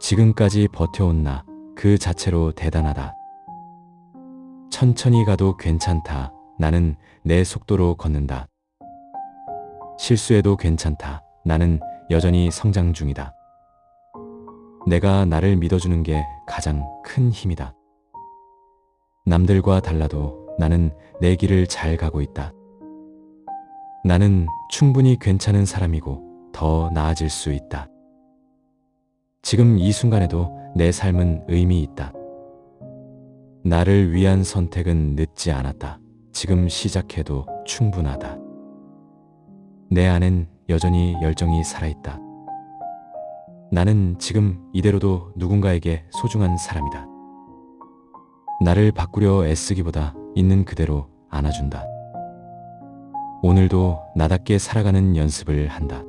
지금까지 버텨온 나 그 자체로 대단하다. 천천히 가도 괜찮다. 나는 내 속도로 걷는다. 실수해도 괜찮다. 나는 여전히 성장 중이다. 내가 나를 믿어주는 게 가장 큰 힘이다. 남들과 달라도 나는 내 길을 잘 가고 있다. 나는 충분히 괜찮은 사람이고 더 나아질 수 있다. 지금 이 순간에도 내 삶은 의미 있다. 나를 위한 선택은 늦지 않았다. 지금 시작해도 충분하다. 내 안엔 여전히 열정이 살아있다. 나는 지금 이대로도 누군가에게 소중한 사람이다. 나를 바꾸려 애쓰기보다 있는 그대로 안아준다. 오늘도 나답게 살아가는 연습을 한다.